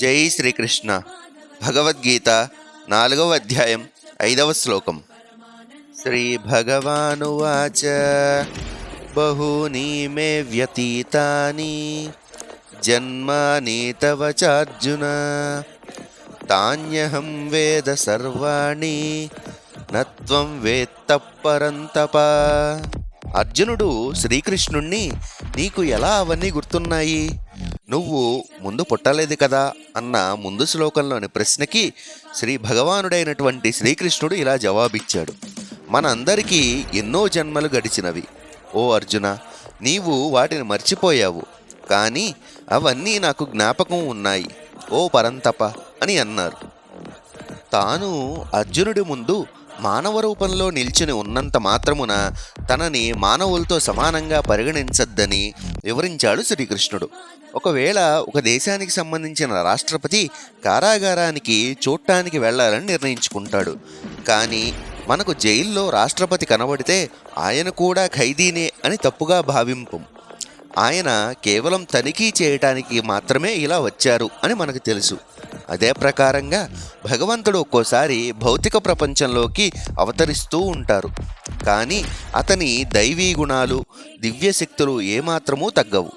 జై శ్రీకృష్ణ. భగవద్గీత నాలుగవ అధ్యాయం ఐదవ శ్లోకం. శ్రీ భగవానువాచ బహూని మే వ్యతీతాని. జన్మాని తవ చార్జున. తాన్యహం వేద సర్వాణి. నత్వం వేత్త పరంతప. అర్జునుడు శ్రీకృష్ణుణ్ణి నీకు ఎలా అవన్నీ గుర్తున్నాయి? నువ్వు ముందు పుట్టలేదు కదా అన్న ముందు శ్లోకంలోని ప్రశ్నకి శ్రీ భగవానుడైనటువంటి శ్రీకృష్ణుడు ఇలా జవాబిచ్చాడు. మనందరికీ ఎన్నో జన్మలు గడిచినవి. ఓ అర్జున నీవు వాటిని మర్చిపోయావు. కానీ అవన్నీ నాకు జ్ఞాపకం ఉన్నాయి. ఓ పరంతప అని అన్నారు. తాను అర్జునుడి ముందు మానవ రూపంలో నిల్చుని ఉన్నంత మాత్రమున తనని మానవులతో సమానంగా పరిగణించద్దని వివరించాడు శ్రీకృష్ణుడు. ఒకవేళ ఒక దేశానికి సంబంధించిన రాష్ట్రపతి కారాగారానికి చూడటానికి వెళ్ళాలని నిర్ణయించుకుంటాడు. కానీ మనకు జైల్లో రాష్ట్రపతి కనబడితే ఆయన కూడా ఖైదీనే అని తప్పుగా భావింపు. ఆయన కేవలం తనిఖీ చేయటానికి మాత్రమే ఇలా వచ్చారు అని మనకు తెలుసు. అదే ప్రకారంగా భగవంతుడు ఒక్కోసారి భౌతిక ప్రపంచంలోకి అవతరిస్తూ ఉంటారు. కానీ అతని దైవీ గుణాలు దివ్యశక్తులు ఏమాత్రమూ తగ్గవు.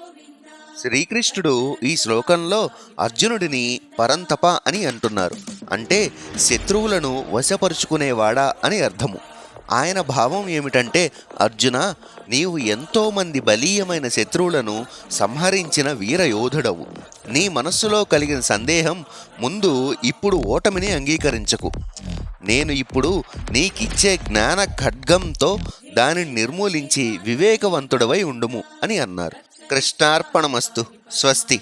శ్రీకృష్ణుడు ఈ శ్లోకంలో అర్జునుడిని పరంతప అని అంటున్నారు. అంటే శత్రువులను వశపరుచుకునేవాడా అని అర్థము. ఆయన భావం ఏమిటంటే అర్జున నీవు ఎంతోమంది బలీయమైన శత్రువులను సంహరించిన వీరయోధుడవు నీ మనస్సులో కలిగిన సందేహం ముందు ఇప్పుడు ఓటమిని అంగీకరించకు. నేను ఇప్పుడు నీకిచ్చే జ్ఞాన ఖడ్గంతో దానిని నిర్మూలించి వివేకవంతుడవై ఉండుము అని అన్నారు. కృష్ణార్పణమస్తు. స్వస్తి.